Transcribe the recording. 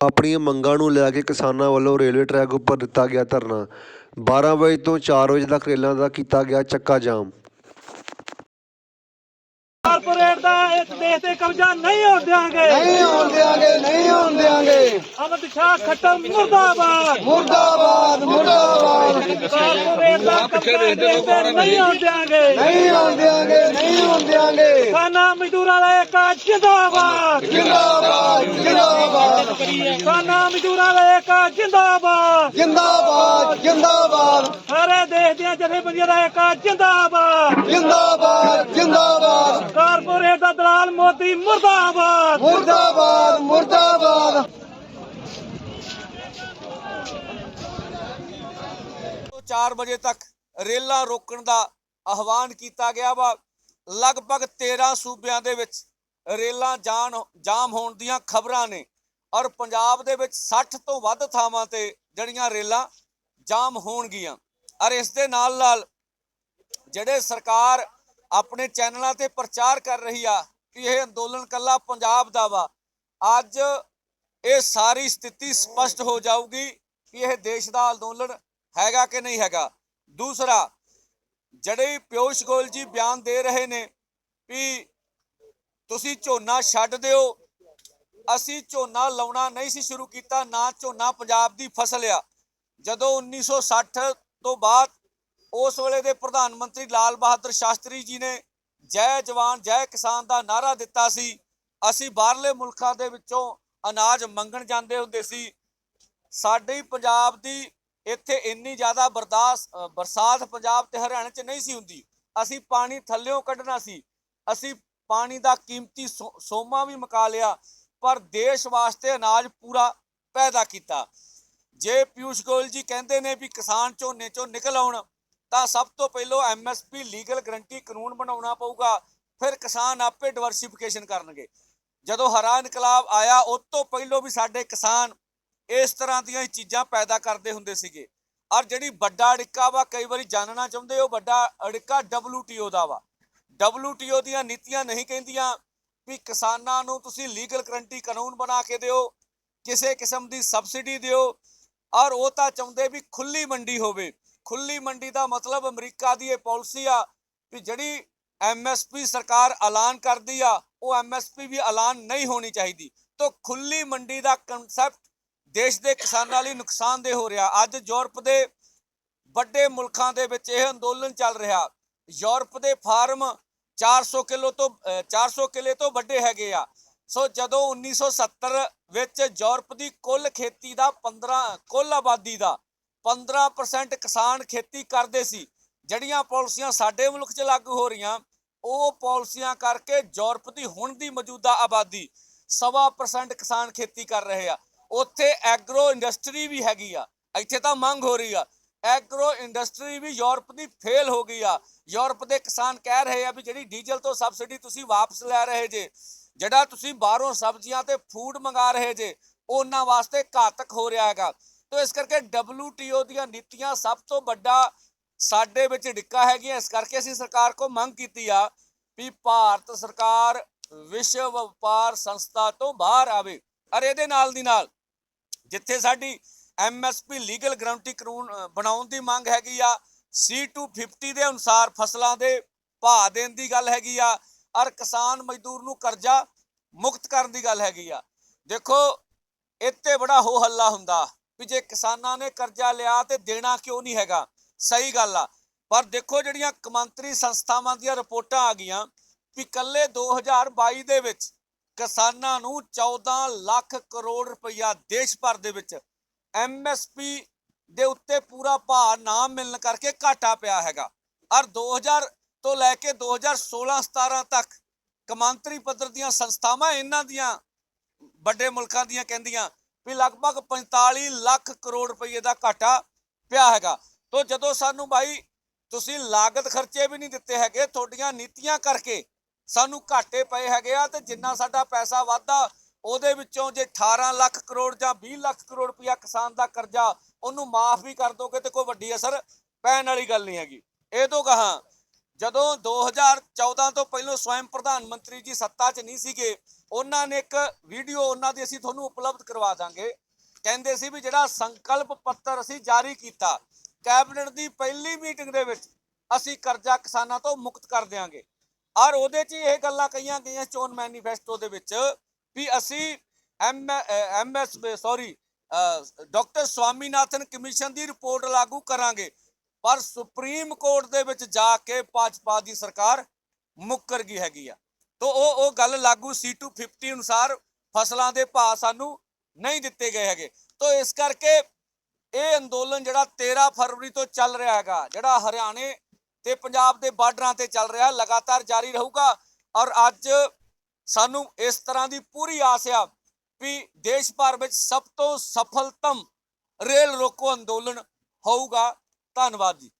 ਆਪਣੀਆਂ ਮੰਗਾਂ ਨੂੰ ਲੈ ਕੇ ਕਿਸਾਨਾਂ ਵੱਲੋਂ ਰੇਲਵੇ ਟਰੈਕ ਉੱਪਰ ਦਿੱਤਾ ਗਿਆ ਧਰਨਾ। 12 ਵਜੇ ਤੋਂ ਚਾਰ ਵਜੇ ਤੱਕ ਰੇਲਾਂ ਦਾ ਕੀਤਾ ਗਿਆ ਚੱਕਾ ਜਾਮ। ਕਾਰਪੋਰੇਟ ਦਾ ਇਸ ਦੇਸ਼ ਤੇ ਕਬਜ਼ਾ ਨਹੀਂ ਹੋਣ ਦਿਆਂਗੇ। ਨਹੀਂ ਹੋਣ ਦਿਆਂਗੇ ਨਹੀਂ ਹੋਣ ਦਿਆਂਗੇ। ਅਮਿਤ ਸ਼ਾਹ ਖੱਟਰ ਮੁਰਦਾਬਾਦ। ਮੁਰਦਾਬਾਦ ਮੁਰਦਾਬਾਦ। ਕਾਰਪੋਰੇਟ ਦਾ ਕਬਜ਼ਾ ਇਸ ਦੇਸ਼ ਤੇ ਨਹੀਂ ਹੋਣ ਦਿਆਂਗੇ। ਨਹੀਂ ਹੋਣ ਦਿਆਂਗੇ ਨਹੀਂ ਹੋਣ ਦਿਆਂਗੇ। ਖਾਨਾ ਮਜ਼ਦੂਰਾਂ ਦਾ ਇੱਕ ਜਿੰਦਾਬਾਦ। ਜਿੰਦਾਬਾਦ ਜਿੰਦਾਬਾਦ। ਖਾਨਾ ਮਜ਼ਦੂਰਾਂ ਦਾ ਇੱਕ ਜਿੰਦਾਬਾਦ। ਜਿੰਦਾਬਾਦ। ਜਿੰਦਾਬਾਦ। ਸਾਰੇ ਦੇਸ਼ ਦੀਆਂ ਜਥੇਬੰਦੀਆਂ ਦਾ ਇੱਕ ਜਿੰਦਾਬਾਦ। ਜਿੰਦਾਬਾਦ ਜਿੰਦਾਬਾਦ। ਕਾਰਪੋਰੇਟ ਦਾ ਦਲਾਲ ਮੋਦੀ ਮੁਰਦਾਬਾਦ। ਮੁਰਦਾਬਾਦ ਮੁਰਦਾਬਾਦ। ਤੋਂ 4 ਵਜੇ ਤੱਕ ਰੇਲਾਂ ਰੋਕਣ ਦਾ ਆਹਵਾਨ ਕੀਤਾ ਗਿਆ ਵਾ। ਲਗਭਗ 13 ਸੂਬਿਆਂ ਦੇ ਵਿੱਚ ਰੇਲਾਂ ਜਾਣ ਜਾਮ ਹੋਣ ਦੀਆਂ ਖਬਰਾਂ ਨੇ। ਔਰ ਪੰਜਾਬ ਦੇ ਵਿੱਚ 60 ਤੋਂ ਵੱਧ ਥਾਵਾਂ ਤੇ ਜਿਹੜੀਆਂ ਰੇਲਾਂ ਜਾਮ ਹੋਣਗੀਆਂ। ਔਰ ਇਸ ਦੇ ਨਾਲ ਨਾਲ ਜਿਹੜੇ ਸਰਕਾਰ ਆਪਣੇ ਚੈਨਲਾਂ ਤੇ ਪ੍ਰਚਾਰ ਕਰ ਰਹੀ ਆ ਕਿ ਇਹ ਅੰਦੋਲਨ ਕੱਲਾ ਪੰਜਾਬ ਦਾ ਵਾ, ਅੱਜ ਇਹ ਸਾਰੀ ਸਥਿਤੀ ਸਪਸ਼ਟ ਹੋ ਜਾਊਗੀ ਕਿ ਇਹ ਦੇਸ਼ ਦਾ ਅੰਦੋਲਨ ਹੈਗਾ ਕਿ ਨਹੀਂ ਹੈਗਾ। ਦੂਸਰਾ, ਜਿਹੜੇ ਪਿਊਸ਼ ਗੋਇਲ ਜੀ ਬਿਆਨ ਦੇ ਰਹੇ ਨੇ ਵੀ ਤੁਸੀਂ ਝੋਨਾ ਛੱਡ ਦਿਓ, ਅਸੀਂ ਝੋਨਾ ਲਾਉਣਾ ਨਹੀਂ ਸੀ ਸ਼ੁਰੂ ਕੀਤਾ, ਨਾ ਝੋਨਾ ਪੰਜਾਬ ਦੀ ਫਸਲ ਆ। ਜਦੋਂ 1960 ਤੋਂ ਬਾਅਦ ਉਸ ਵੇਲੇ ਦੇ ਪ੍ਰਧਾਨ ਮੰਤਰੀ ਲਾਲ ਬਹਾਦਰ ਸ਼ਾਸਤਰੀ ਜੀ ਨੇ ਜੈ ਜਵਾਨ, ਜੈ ਕਿਸਾਨ ਦਾ ਨਾਰਾ ਦਿੱਤਾ ਸੀ, ਅਸੀਂ ਬਾਹਰਲੇ ਮੁਲਕਾਂ ਦੇ ਵਿੱਚੋਂ ਅਨਾਜ ਮੰਗਣ ਜਾਂਦੇ ਹੁੰਦੇ ਸੀ। ਸਾਡੇ ਪੰਜਾਬ ਦੀ ਇੱਥੇ ਇੰਨੀ ਜ਼ਿਆਦਾ ਬਰਦਾਸ਼ਤ ਬਰਸਾਤ ਪੰਜਾਬ ਤੇ ਹਰਿਆਣਾ 'ਚ ਨਹੀਂ ਸੀ ਹੁੰਦੀ। ਅਸੀਂ ਪਾਣੀ ਥੱਲਿਓਂ ਕੱਢਣਾ ਸੀ। ਅਸੀਂ ਪਾਣੀ ਦਾ ਕੀਮਤੀ ਸੋ- ਸੋਮਾ ਵੀ ਮੁਕਾ ਲਿਆ, ਪਰ ਦੇਸ਼ ਵਾਸਤੇ ਅਨਾਜ ਪੂਰਾ ਪੈਦਾ ਕੀਤਾ। ਜੇ ਪਿਊਸ਼ ਗੋਇਲ ਜੀ ਕਹਿੰਦੇ ਨੇ ਵੀ ਕਿਸਾਨ ਝੋਨੇ ਚੋਂ ਨਿਕਲ ਆਉਣ, ਤਾਂ ਸਭ ਤੋਂ ਪਹਿਲਾਂ ਐਮਐਸਪੀ ਲੀਗਲ ਗਰੰਟੀ ਕਾਨੂੰਨ ਬਣਾਉਣਾ ਪਊਗਾ, ਫਿਰ ਕਿਸਾਨ ਆਪੇ ਡਿਵਰਸੀਫਿਕੇਸ਼ਨ ਕਰਨਗੇ। ਜਦੋਂ ਹਰਾ ਇਨਕਲਾਬ ਆਇਆ, ਉਸ ਤੋਂ ਪਹਿਲਾਂ ਵੀ ਸਾਡੇ ਕਿਸਾਨ ਇਸ ਤਰ੍ਹਾਂ ਦੀਆਂ ਹੀ ਚੀਜ਼ਾਂ ਪੈਦਾ ਕਰਦੇ ਹੁੰਦੇ ਸੀਗੇ। ਔਰ ਜਿਹੜੀ ਵੱਡਾ ਅੜਿੱਕਾ ਵਾ, ਕਈ ਵਾਰੀ ਜਾਣਨਾ ਚਾਹੁੰਦੇ ਹੋ, ਵੱਡਾ ਅੜਿੱਕਾ WTO ਦਾ ਵਾ। WTO ਦੀਆਂ ਨੀਤੀਆਂ ਨਹੀਂ ਕਹਿੰਦੀਆਂ ਵੀ ਕਿਸਾਨਾਂ ਨੂੰ ਤੁਸੀਂ ਲੀਗਲ ਗਰੰਟੀ ਕਾਨੂੰਨ ਬਣਾ ਕੇ ਦਿਓ, ਕਿਸੇ ਕਿਸਮ ਦੀ ਸਬਸਿਡੀ ਦਿਓ ਔਰ ਉਹ ਤਾਂ ਚਾਹੁੰਦੇ ਵੀ ਖੁੱਲੀ ਮੰਡੀ ਹੋਵੇ। ਖੁੱਲੀ ਮੰਡੀ ਦਾ ਮਤਲਬ ਅਮਰੀਕਾ ਦੀ ਇਹ ਪਾਲਿਸੀ ਆ ਵੀ ਜਿਹੜੀ ਐਮਐਸਪੀ ਸਰਕਾਰ ਐਲਾਨ ਕਰਦੀ ਆ, ਉਹ ਐਮਐਸਪੀ ਵੀ ਐਲਾਨ ਨਹੀਂ ਹੋਣੀ ਚਾਹੀਦੀ। ਤੋਂ ਖੁੱਲੀ ਮੰਡੀ ਦਾ ਕਨਸੈਪਟ ਦੇਸ਼ ਦੇ ਕਿਸਾਨਾਂ ਲਈ ਨੁਕਸਾਨਦੇਹ ਹੋ ਰਿਹਾ। ਅੱਜ ਯੂਰਪ ਦੇ ਵੱਡੇ ਮੁਲਕਾਂ ਦੇ ਵਿੱਚ ਇਹ ਅੰਦੋਲਨ ਚੱਲ ਰਿਹਾ। ਯੂਰਪ ਦੇ ਫਾਰਮ 400 ਕਿਲੋ ਤੋਂ, ਅਹ 400 ਕਿਲੇ ਤੋਂ ਵੱਡੇ ਹੈਗੇ ਆ। ਸੋ ਜਦੋਂ 1970 ਵਿੱਚ ਯੂਰਪ ਦੀ ਕੁੱਲ ਖੇਤੀ ਦਾ 15 ਕੁੱਲ ਆਬਾਦੀ ਦਾ 15% ਕਿਸਾਨ ਖੇਤੀ ਕਰਦੇ ਸੀ, ਜਿਹੜੀਆਂ ਪਾਲਿਸੀਆਂ ਸਾਡੇ ਮੁਲਕ 'ਚ ਲਾਗੂ ਹੋ ਰਹੀਆਂ, ਉਹ ਪਾਲਿਸੀਆਂ ਕਰਕੇ ਯੂਰਪ ਦੀ ਹੁਣ ਦੀ ਮੌਜੂਦਾ ਆਬਾਦੀ ਸਵਾ percent ਕਿਸਾਨ ਖੇਤੀ ਕਰ ਰਹੇ ਆ। ਉੱਥੇ ਐਗਰੋ ਇੰਡਸਟਰੀ ਵੀ ਹੈਗੀ ਆ, ਇੱਥੇ ਤਾਂ ਮੰਗ ਹੋ ਰਹੀ ਆ। ਐਗਰੋ ਇੰਡਸਟਰੀ ਵੀ ਯੂਰਪ ਦੀ ਫੇਲ ਹੋ ਗਈ ਆ। ਯੂਰਪ ਦੇ ਕਿਸਾਨ ਕਹਿ ਰਹੇ ਆ ਵੀ ਜਿਹੜੀ ਡੀਜ਼ਲ ਤੋਂ ਸਬਸਿਡੀ ਤੁਸੀਂ ਵਾਪਸ ਲੈ ਰਹੇ ਜੇ ਜਿਹੜਾ ਤੁਸੀਂ ਬਾਹਰੋਂ ਸਬਜ਼ੀਆਂ ਤੇ ਫੂਡ ਮੰਗਾ ਰਹੇ ਜੇ, ਉਹਨਾਂ ਵਾਸਤੇ ਘਾਤਕ ਹੋ ਰਿਹਾ ਹੈਗਾ। ਤੋ ਇਸ ਕਰਕੇ WTO ਦੀਆਂ ਨੀਤੀਆਂ ਸਭ ਤੋਂ ਵੱਡਾ ਸਾਡੇ ਵਿੱਚ ਡਿੱਕਾ ਹੈਗੀਆਂ। ਇਸ ਕਰਕੇ ਅਸੀਂ ਸਰਕਾਰ ਕੋ ਮੰਗ ਕੀਤੀ ਆ ਵੀ ਭਾਰਤ ਸਰਕਾਰ ਵਿਸ਼ਵ ਵਪਾਰ ਸੰਸਥਾ ਤੋਂ ਬਾਹਰ ਆਵੇ ਅਰ ਇਹਦੇ ਨਾਲ ਦੀ ਨਾਲ ਜਿੱਥੇ ਸਾਡੀ ਐਮਐਸਪੀ ਲੀਗਲ ਗਰੰਟੀ ਕਾਨੂੰਨ ਬਣਾਉਣ ਦੀ ਮੰਗ ਹੈਗੀ ਆ C250 ਦੇ ਅਨੁਸਾਰ ਫਸਲਾਂ ਦੇ ਭਾਅ ਦੇਣ ਦੀ ਗੱਲ ਹੈਗੀ ਆ ਔਰ ਕਿਸਾਨ ਮਜ਼ਦੂਰ ਨੂੰ ਕਰਜ਼ਾ ਮੁਕਤ ਕਰਨ ਦੀ ਗੱਲ ਹੈਗੀ ਆ। ਦੇਖੋ, ਇੱਥੇ ਬੜਾ ਹੋ ਹੱਲਾ ਹੁੰਦਾ ਵੀ ਜੇ ਕਿਸਾਨਾਂ ਨੇ ਕਰਜ਼ਾ ਲਿਆ ਤੇ ਦੇਣਾ ਕਿਉਂ ਨਹੀਂ ਹੈਗਾ। ਸਹੀ ਗੱਲ ਆ। ਪਰ ਦੇਖੋ, ਜਿਹੜੀਆਂ ਕਮੰਤਰੀ ਸੰਸਥਾਵਾਂ ਦੀਆਂ ਰਿਪੋਰਟਾਂ ਆ ਗਈਆਂ ਵੀ ਕੱਲੇ 2022 ਦੇ ਵਿੱਚ ਕਿਸਾਨਾਂ ਨੂੰ 14 ਲੱਖ ਕਰੋੜ ਰੁਪਈਆ ਦੇਸ਼ ਭਰ ਦੇ ਵਿੱਚ ਐਮਐਸਪੀ ਦੇ ਉੱਤੇ ਪੂਰਾ ਭਾਅ ਨਾ ਮਿਲਣ ਕਰਕੇ ਘਾਟਾ ਪਿਆ ਹੈਗਾ। ਔਰ 2000 ਤੋਂ ਲੈ ਕੇ 2016-17 ਤੱਕ ਕਮਾਂਤਰੀ ਪੱਧਰ ਦੀਆਂ ਸੰਸਥਾਵਾਂ ਇਹਨਾਂ ਦੀਆਂ ਵੱਡੇ ਮੁਲਕਾਂ ਦੀਆਂ ਕਹਿੰਦੀਆਂ ਵੀ ਲਗਭਗ 45 ਲੱਖ ਕਰੋੜ ਰੁਪਏ ਦਾ ਘਾਟਾ ਪਿਆ ਹੈਗਾ। ਤੋਂ ਜਦੋਂ ਸਾਨੂੰ ਬਾਈ ਤੁਸੀਂ ਲਾਗਤ ਖਰਚੇ ਵੀ ਨਹੀਂ ਦਿੱਤੇ ਹੈਗੇ, ਤੁਹਾਡੀਆਂ ਨੀਤੀਆਂ ਕਰਕੇ ਸਾਨੂੰ ਘਾਟੇ ਪਏ ਹੈਗੇ ਆ ਤੇ ਜਿੰਨਾ ਸਾਡਾ ਪੈਸਾ ਵਾਧਾ ਉਹਦੇ ਵਿੱਚੋਂ ਜੇ 18 ਲੱਖ ਕਰੋੜ ਜਾਂ 20 ਲੱਖ ਕਰੋੜ ਰੁਪਇਆ ਕਿਸਾਨ ਦਾ ਕਰਜ਼ਾ ਉਹਨੂੰ ਮਾਫ ਵੀ ਕਰ ਦੋਗੇ ਤੇ ਕੋਈ ਵੱਡੀ ਅਸਰ ਪੈਣ ਵਾਲੀ ਗੱਲ ਨਹੀਂ ਹੈਗੀ। ਇਹ ਤੋਂ ਕਹਾ ਜਦੋਂ 2014 ਤੋਂ ਪਹਿਲਾਂ ਸਵੈਮ ਪ੍ਰਧਾਨ ਮੰਤਰੀ ਜੀ ਸੱਤਾ 'ਚ ਨਹੀਂ ਸੀਗੇ, ਉਹਨਾਂ ਨੇ ਇੱਕ ਵੀਡੀਓ ਉਹਨਾਂ ਦੀ ਅਸੀਂ ਤੁਹਾਨੂੰ ਉਪਲਬਧ ਕਰਵਾ ਦਾਂਗੇ। ਕਹਿੰਦੇ ਸੀ ਵੀ ਜਿਹੜਾ ਸੰਕਲਪ ਪੱਤਰ ਅਸੀਂ ਜਾਰੀ ਕੀਤਾ, ਕੈਬਨਿਟ ਦੀ ਪਹਿਲੀ ਮੀਟਿੰਗ ਦੇ ਵਿੱਚ ਅਸੀਂ ਕਰਜ਼ਾ ਕਿਸਾਨਾਂ ਤੋਂ ਮੁਕਤ ਕਰ ਦਿਆਂਗੇ। ਔਰ ਉਹਦੇ 'ਚ ਇਹ ਗੱਲਾਂ ਕਹੀਆਂ ਗਈਆਂ ਚੋਣ ਮੈਨੀਫੈਸਟੋ ਦੇ ਵਿੱਚ ਵੀ ਅਸੀਂ M MS sorry doctor Swaminathan commission ਦੀ ਰਿਪੋਰਟ ਲਾਗੂ ਕਰਾਂਗੇ। ਪਰ ਸੁਪਰੀਮ ਕੋਰਟ ਦੇ ਵਿੱਚ ਜਾ ਕੇ ਭਾਜਪਾ ਦੀ ਸਰਕਾਰ ਮੁੱਕਰ ਗਈ ਹੈਗੀ ਆ। ਤੋ ਉਹ ਉਹ ਗੱਲ ਲਾਗੂ C250 ਅਨੁਸਾਰ ਫਸਲਾਂ ਦੇ ਭਾਅ ਸਾਨੂੰ ਨਹੀਂ ਦਿੱਤੇ ਗਏ ਹੈਗੇ। ਤੋ ਇਸ ਕਰਕੇ ਇਹ ਅੰਦੋਲਨ ਜਿਹੜਾ 13 ਫਰਵਰੀ ਤੋਂ ਚੱਲ ਰਿਹਾ ਹੈਗਾ, ਜਿਹੜਾ ਹਰਿਆਣੇ ਤੇ ਪੰਜਾਬ ਦੇ ਬਾਰਡਰਾਂ ਤੇ ਚੱਲ ਰਿਹਾ, ਲਗਾਤਾਰ ਜਾਰੀ ਰਹੂਗਾ ਔਰ ਅੱਜ ਸਾਨੂੰ ਇਸ ਤਰ੍ਹਾਂ ਦੀ ਪੂਰੀ ਆਸ ਆ ਵੀ ਦੇਸ਼ ਭਰ ਵਿੱਚ ਸਭ ਤੋਂ ਸਫਲਤਮ ਰੇਲ ਰੋਕੋ ਅੰਦੋਲਨ ਹੋਊਗਾ। ਧੰਨਵਾਦ ਜੀ।